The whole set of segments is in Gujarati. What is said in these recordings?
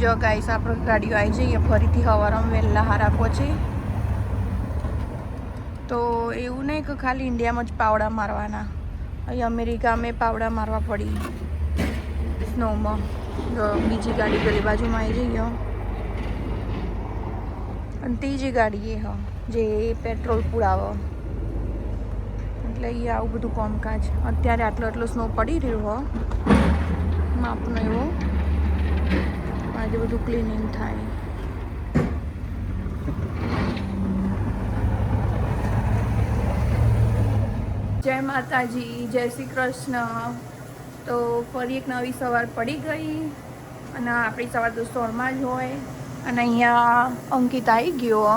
જો ગાઈસ આપણે ગાડીઓ આવી જઈએ ફરીથી હવારમાં વહેલા હારા પહોંચી. તો એવું નહીં કે ખાલી ઇન્ડિયામાં જ પાવડા મારવાના. અહીં અમેરિકામાં પાવડા મારવા પડી. સ્નોમાં જો બીજી ગાડી પેલી બાજુમાં આવી જઈએ અને ત્રીજી ગાડી એ હ, જે પેટ્રોલ પુરાવો. એટલે એ આવું બધું કામકાજ. અત્યારે આટલો આટલો સ્નો પડી રહ્યો હો. માપનો એવો. આજે બધું ક્લિનિંગ થાય. જય માતાજી, જય શ્રી કૃષ્ણ. તો ફરી એક નવી સવાર પડી ગઈ અને આપણી સવાર તો સ્ટોરમાં જ હોય અને અહીંયા અંકિત આવી ગયો.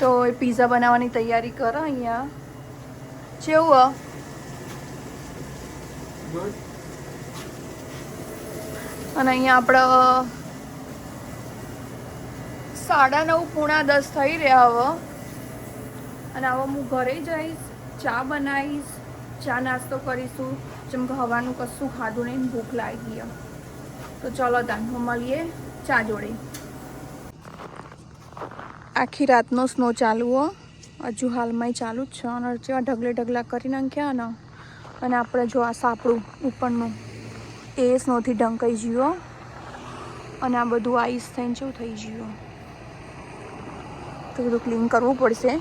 તો એ પીઝા બનાવવાની તૈયારી કરો અહીંયા. જેવું અને અહીંયા આપણે સાડા નવ, પૂણા દસ થઈ રહ્યા હવે. અને હવે હું ઘરે જઈશ ચા બનાવીશ, ચા નાસ્તો કરીશું. જેમ કે હવાનું કશું ખાધું નહીં, ભૂખ લાગી ગઈ તો ચલો તાન મળીએ ચા જોડે. આખી રાતનો સ્નો ચાલુ હો. હજુ હાલમાં ચાલુ જ છે. અને જેવા ઢગલે ઢગલા કરી નાખ્યા ને. અને આપણે જો આ સાપડું ઉપરનું. એ સ્નોથી ઢંકાઈ ગયો. અને આ બધું આઈસ થઈને શું થઈ ગયું. તો બધું ક્લીન કરવું પડશે.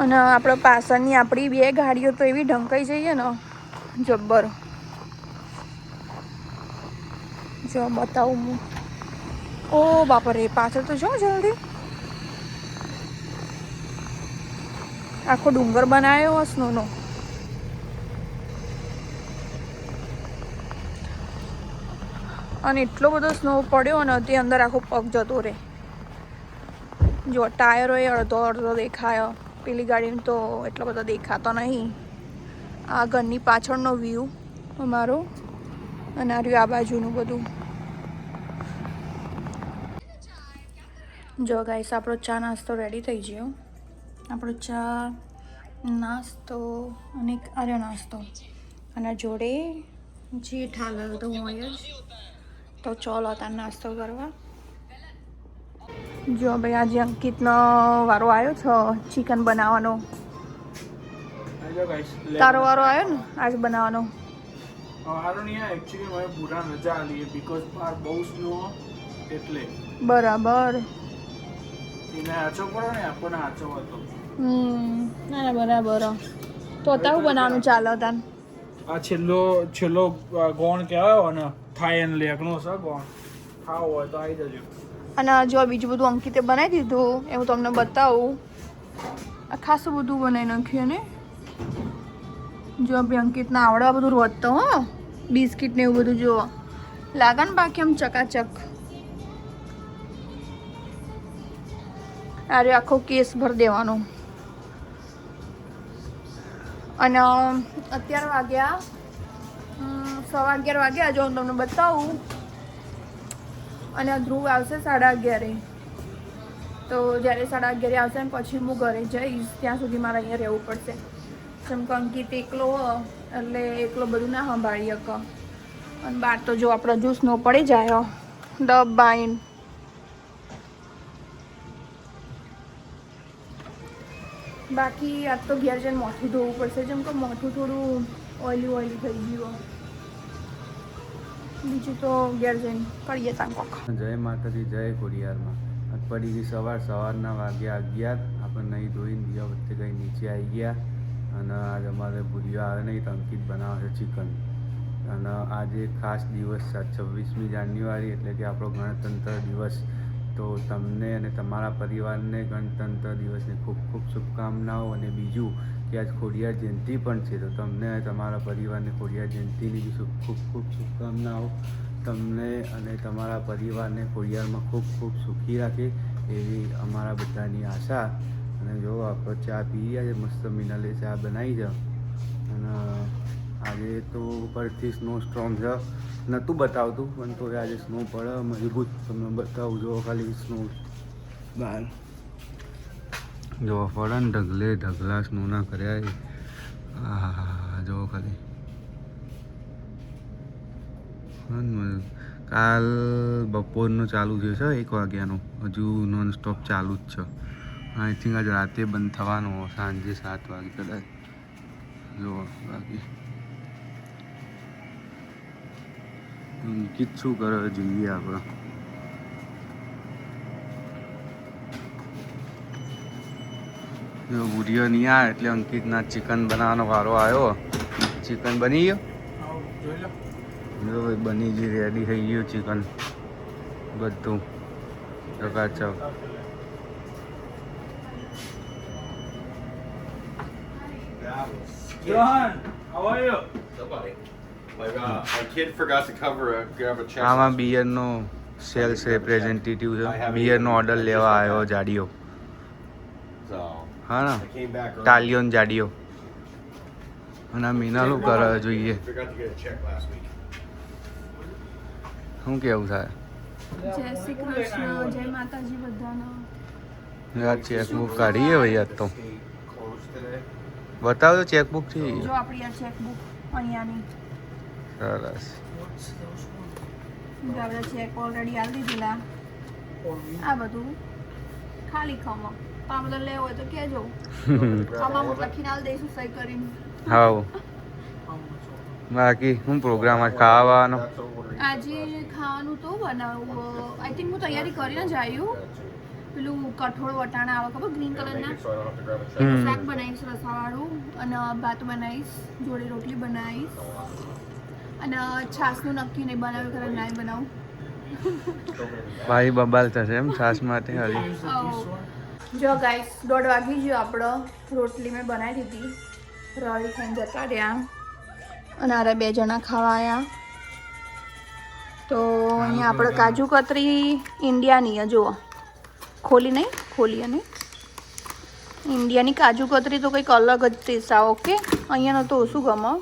અને આપણે પાછળની આપણી બે ગાડીઓ તો એવી ઢંકાઈ જઈએ ને, જબ્બર. જો બતાવું હું. ઓ બાપરે, પાછળ તો જો જલ્દી. આખો ડુંગર બનાવ્યો હો અને એટલો બધો સ્નો પડ્યો અને તે અંદર આખો પગ જતો રહે. જો ટાયરો એ અડધો અડધો દેખાયો. પેલી ગાડીમાં તો એટલો બધો દેખાતો નહીં. આ ઘરની પાછળનો વ્યૂ અમારો અને આ રહ્યું આ બાજુનું બધું. જો ગાઈસ આપણો ચા નાસ્તો રેડી થઈ ગયો. આપણો ચા, નાસ્તો અને આર્યો નાસ્તો. અને જોડે જે ઠાલ તો હું જ તો ચાલો તાર નાસ્તો કરવા. જો ભાઈ આજે અંકિતનો વારો આવ્યો છે ચિકન બનાવવાનો. તારો વારો આવ્યો ને આજ બનાવવાનો. બરાબર. બરાબર. તો તારું બનાવવાનું ચાલો તાન આ છેલ્લો છેલ્લો ગોણ કહેવાય ને અને લેકનો છે ખાવો હોય તો આવી જજો. અને જો બીજું બધું અંકિતે બનાવી દીધું, એ હું તમને બતાવું. આ ખાસું બધું બનાવી નાખ્યું ને જો ભાઈ અંકિતના આવડે આ બધું રોજતો હો. બિસ્કિટ ને એવું બધું જો લાગે ને બાકી આમ ચકાચક. અરે, આખો કેસ ભર દેવાનો. અને અત્યાર વાગ્યા સવા અગિયાર વાગે. આજે હું તમને બતાવું. અને ધ્રુવ આવશે સાડા અગિયારે. તો જ્યારે સાડા અગિયારે આવશે ને પછી હું ઘરે જઈશ. ત્યાં સુધી મારે અહીંયા રહેવું પડશે. જેમ કે અંકિત એકલો એટલે એકલો બધું ના સંભાળી શકે અને બહાર તો જો આપણો જ્યુસ નો પડી જાય. ડબ બાકી આજ તો ઘેર જઈને મોઠું ધોવું પડશે. જેમ કે મોઠું થોડું ઓઇલી ઓઇલી થઈ ગયું બીજું તો ઘેર જઈને કરીએ ત્યાં જય માતાજી, જય આજ પડી ગઈ સવાર, સવારના વાગ્યા અગિયાર. આપણે નહીં ધોઈને બીજા વખતે કંઈ નીચે આવી ગયા. અને આજ અમારે ભૂલિયો આવે નહીં અંકિત બનાવે છે ચિકન. અને આજે ખાસ દિવસ છે, છવ્વીસમી જાન્યુઆરી એટલે કે આપણો ગણતંત્ર દિવસ. તો તમને અને તમારા પરિવારને ગણતંત્ર દિવસની ખૂબ ખૂબ શુભકામનાઓ અને બીજું કે આજ ખોડિયાર જયંતિ પણ છે, તો તમને તમારા પરિવારને ખોડિયાર જયંતિની બી ખૂબ ખૂબ શુભકામનાઓ તમને અને તમારા પરિવારને ખોડિયારમાં ખૂબ ખૂબ સુખી રાખે એવી અમારા બધાની આશા. અને જો આપણે ચા પી આજે મસ્ત મિનલે ચા બનાવી છે. અને આજે તો ઉપરથી સ્નો સ્ટ્રોંગ છે. નહોતું બતાવતું, પણ તો આજે સ્નો પડે મજબૂત, તમને બતાવું જો ખાલી સ્નો બહાર જો પડે ને ઢગલે ઢગલા સ્નોના કર્યા એ. આહાહા, જો ખાલી. કાલ બપોરનું ચાલુ થયું છે એક વાગ્યાનું. હજુ નોન સ્ટોપ ચાલુ જ છે. આઈ થિંક આજ રાતે બંધ થવાનું સાંજે સાત વાગે કદાચ. જો બાકી. અંકિત શું કરે જોઈએ આપણે જો નહીં આવે એટલે અંકિતના ચિકન બનાવવાનો વારો આવ્યો ચિકન બની ગયો જોઈ જો ભાઈ બની ગયું રેડી થઈ ગયું ચિકન બધું ચકાચક Johan, how are you? Somebody. Uh, my kid forgot to cover a grab a check. આમાં બિયરનો સેલ્સ representative છે બિયરનો ઓર્ડર લેવા આવ્યો જાડીઓ So હા ને. ટાલિયોન જાડીઓ. અને આ મીનાલું કરવા જોઈએ. શું કેવું થાય? જય શ્રી કૃષ્ણ જય માતાજી બધાનો. આ ચેકબુક કાઢીએ ભાઈ આજ તો. બતાવજો ચેકબુક જો આપણી આ ચેકબુક અહીંયાની. સરસ. આપણે ચેક ઓલરેડી આપી દીધેલા. આ બધું ખાલી ખમો બધા લેવો હોય તો કહેજો. હું લખીને આલ દઈશું સહી કરીને. હાવ બાકી શું પ્રોગ્રામ આજ ખાવાનો? આજે ખાવાનું તો બનાવું આઈ થિંક હું તૈયારી કરીને જ આવ્યું પેલું કઠોળ વટાણા આવે ખબર ગ્રીન કલરના. શાક બનાવીશ રસાવાળું અને ભાત બનાવીશ જોડે રોટલી બનાવીશ અને છાસનું નક્કી નહીં બનાવ્યું ખરે નહીં બનાવું. ભાઈ બબાલ થશે એમ છાસ માટે હરી જો ગાઈસ દોઢ વાગી ગયો આપણો. રોટલી મેં બનાવી દીધી. રળી ખાઈને જતા રહ્યા. અને આરે બે જણા ખાવા આવ્યા તો અહીંયા આપણે કાજુ કતરી ઇન્ડિયાની જુઓ. ખોલી નહીં? ખોલી અને ઇન્ડિયાની કાજુ કતરી તો કંઈક અલગ જ ટેસ્ટ ઓકે અહીંયાનો તો ઓછું ગમે?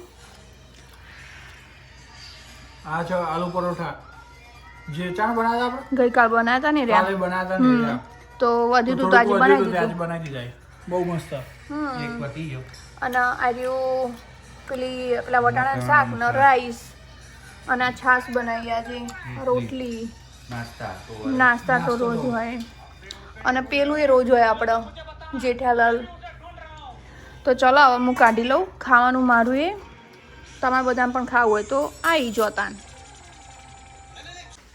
આ છે આલુ પરોઠા. જે ચા બનાવ્યા આપણે? ગઈકાલ બનાવ્યા હતા ને રહ્યા બનાવ્યા. તો વધ્યું તો તું આજે બનાવી હતું દીધું. બનાવી દીધા બહુ મસ્ત. એક પતી ગયો. અને આર્યું પેલી પેલા વટાણા શાક ને રાઈસ અને આ છાશ બનાવી આજે રોટલી. નાસ્તા નાસ્તા તો રોજ હોય. અને પેલું એ રોજ હોય આપણો જેઠાલાલ. તો ચલો હવે હું કાઢી લઉં. ખાવાનું મારું એ. તમારે બધાને પણ ખાવું હોય તો આવી જોતા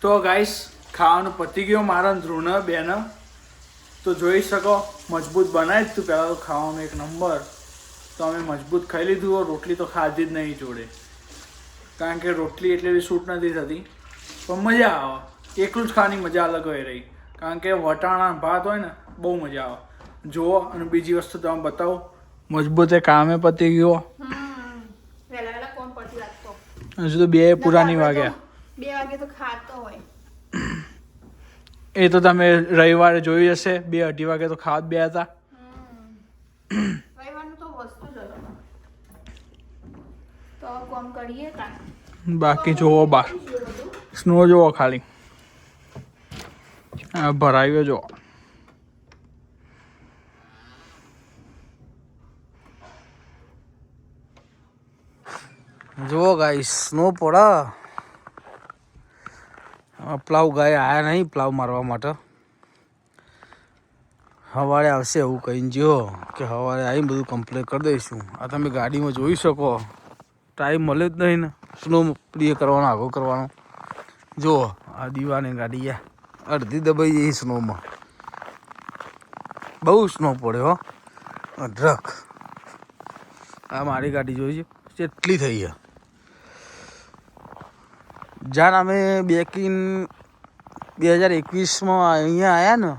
તો ગાઈસ ખાવાનું પતી ગયો મારા ધ્રુણ બેન. તો જોઈ શકો મજબૂત બનાવી જ તું. પહેલાં તો ખાવાનું એક નંબર. તો અમે મજબૂત ખાઈ લીધું રોટલી તો ખાધી જ નહીં જોડે. કારણ કે રોટલી એટલી બી સૂટ નથી થતી. પણ મજા આવે. એકલું જ ખાવાની મજા અલગ હોય રહી. કારણ કે વટાણા ભાત હોય ને બહુ મજા આવે. જુઓ અને બીજી વસ્તુ તમે બતાવો. મજબૂત એ કામે પતી ગયો. હજુ તો બે પુરાની વાગ્યા. બે વાગે તો ખાતો હોય. એ તો તમે રવિવારે જોયું હશે બે અઢી વાગે તો ખાવા જ બે હતા. રવિવારનું તો વસ્તુ જ અલગ. તો કોમ કરીએ તા બાકી જોવો બાર. સ્નો જોવો ખાલી. આ ભરાયો જો જુઓ ગાઈ સ્નો પડે. પ્લાવ ગાય આયા નહીં, પ્લાવ મારવા માટે. સવારે આવશે એવું કહીને જો કે સવારે આવીને બધું કમ્પ્લીટ કરી દઈશું. આ તમે ગાડીમાં જોઈ શકો. ટાઈમ મળે જ નહીં ને. સ્નો પ્રિય કરવાનો આગો કરવાનો. જુઓ આ દીવાની ગાડી અડધી દબાઈ જઈ સ્નોમાં બહુ સ્નો પડ્યો અઢળક આ મારી ગાડી જોઈ છે. કેટલી થઈ છે. જાણ અમે બેકિન બે હજાર એકવીસમાં અહીંયા આવ્યા ને,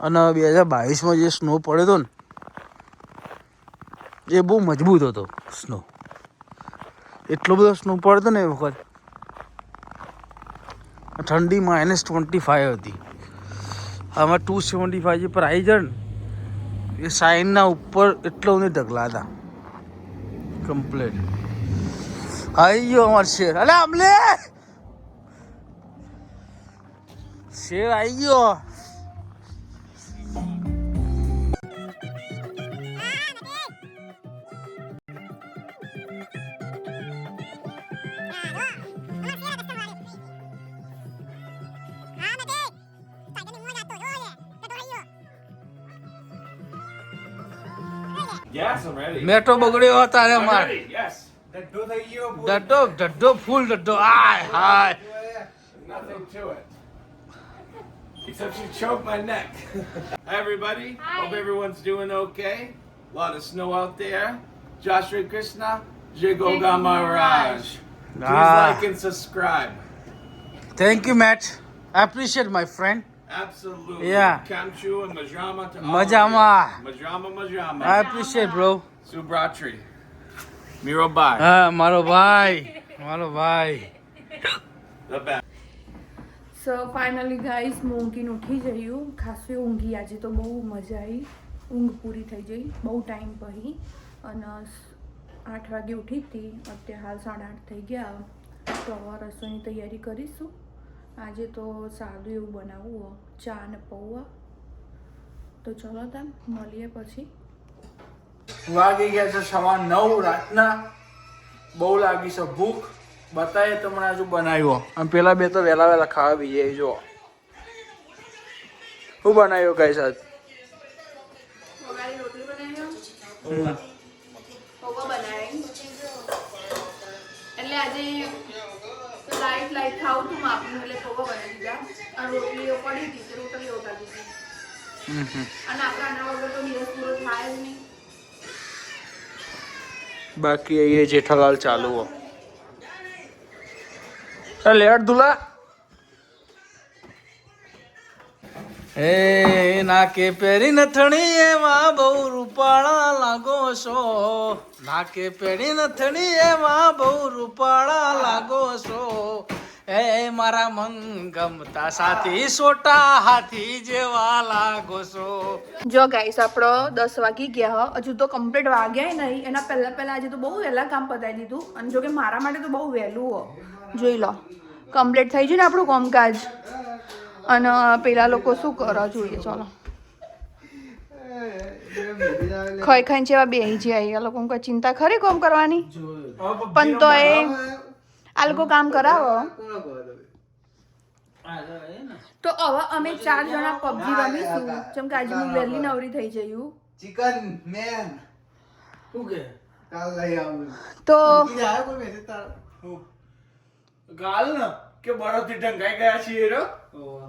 અને બે હજાર બાવીસમાં જે સ્નો પડ્યો હતો ને, એ બહુ મજબૂત હતો સ્નો એટલો બધો સ્નો પડતો ને એ વખત, ઠંડી માઇનસ ટ્વેન્ટી ફાઈવ હતી. આમાં ટુ સેવન્ટી ફાઈવ જે પર આવી ને, એ સાઈનના ઉપર એટલો બધો ઢગલા હતા. કમ્પ્લેટ આઈયો અમાર શેર. અલે આમલે શેર આવી ગયો. મેટો બગડ્યો હતા રે મારે. ready. Yes. ડડો ડડો full ડડો i hi Nothing to it. Except she choked my neck. Hi, everybody. Hope everyone's doing okay. A lot of snow out there. Joshua Krishna, Jigoga Maharaj. Please Ah. like and subscribe. Thank you mate appreciate my friend Absolutely. Yeah. Kamchu and Majama to all Majama. of you. Majama, Majama. I appreciate bro Subratri. Bhai. હા મારો ભાઈ મારો ભાઈ સો ફાઇનલી ગાઈસ હું ઊંઘીને ઉઠી જયું ખાસી ઊંઘી. આજે તો બહુ મજા આવી ઊંઘ પૂરી થઈ ગઈ બહુ ટાઈમ પછી. અને આઠ વાગે ઉઠી હતી. અત્યારે હાલ સાડા આઠ થઈ ગયા. તો હવે રસોઈની તૈયારી કરીશું. આજે તો સાદું એવું બનાવવું ચા અને પૌવા. તો ચલો તેમ મળીએ પછી. વાગી ગયા છે સવા નવ રાતના. બહુ લાગી છે ભૂખ. બતાવે તમને હજુ બનાવ્યો. અને પેલા બે તો વહેલા વહેલા ખાવા બી જાય જો શું બનાવ્યો કઈ સાહેબ રોટલી બનાવી પૌવા બનાવી. એટલે આજે લાઈટ લાઈટ ખાવું હતું માપનું એટલે પૌવા બનાવી દીધા. અને રોટલીઓ પડી હતી રોટલીઓ ઉતારી દીધી અને આપણે આના વગર તો દિવસ પૂરો થાય જ નહીં. બાકી અહીંયા જેઠાલાલ ચાલુ હો. અરે લેટ દુલા. એ નાકે પહેરી નથણી એમાં બહુ રૂપાળા લાગો છો. નાકે પહેરી નથણી એમાં બહુ રૂપાળા લાગો છો. એ મારા મન ગમતા સાથી સોટા હાથી જેવા લાગો છો. જો ગાઈસ આપણો દસ વાગી ગયા હજુ તો કમ્પ્લીટ વાગ્યા નહીં. એના પહેલા પહેલા આજે તો બહુ વહેલા કામ પતાવી દીધું. અને જો કે મારા માટે તો બહુ વહેલું હો. જોઈ લો. કમ્પ્લીટ થઈ ગયું ને આપણું કામકાજ? અને પેલા લોકો શું કરો? જોઈએ ચાલો. ખાઈ ખાઈને જેવા બે જાય. એ લોકો ચિંતા ખરી કોમ કરવાની? પણ તો એ આ લોકો કામ કરાવો. તો હવે અમે ચાર જણા પબજી રમીશું. જેમ કે આજે હું વહેલી નવરી થઈ જયું ચિકન મેન શું કે? કાલ લઈ આવું. તો કીધું આવ્યો કોઈ મેસેજ તારો ગાલ ને? કે બળોથી ઢંકાઈ ગયા છીએ રો ઓહો.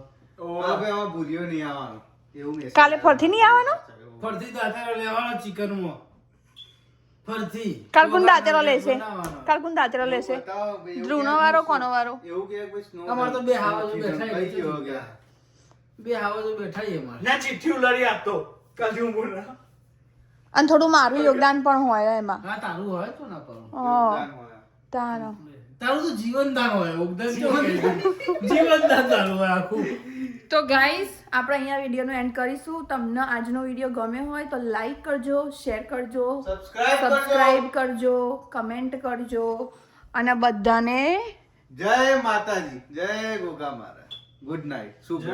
હા આમાં ભૂલ્યો નહીં આવવાનું. એવું કાલે ફરથી નહીં આવવાનો? ફરથી દાંતેરો લેવાનો ચિકનમાં ફરતી કાલ કોણ લેશે કાલ કોણ લેશે ધ્રુવનો વારો કોનો વારો? એવું કે કોઈ સ્નો અમાર તો બે હાવા જો ઢંકાઈ બેઠા છે. ગયો ગયા બે હાવા તો બેઠા છે અમારે. ના ચિઠ્ઠી ઉલારી આપતો. કાલથી હું બોલ અને થોડું મારું યોગદાન પણ હોય એમાં. હા તારું હોય તો ના હોય. તારો. તારું તો જીવનદાન હોય યોગદાન જીવનદાન તારું હોય આખું. તો ગાઈસ આપણે અહીંયા વિડીયોનો એન્ડ કરીશું. તમને આજનો વીડિયો ગમ્યો હોય તો લાઈક કરજો શેર કરજો. સબસ્ક્રાઇબ કરજો. કમેન્ટ કરજો અને બધાને જય માતાજી. જય ગોગા મારા ગુડ નાઇટ શુભ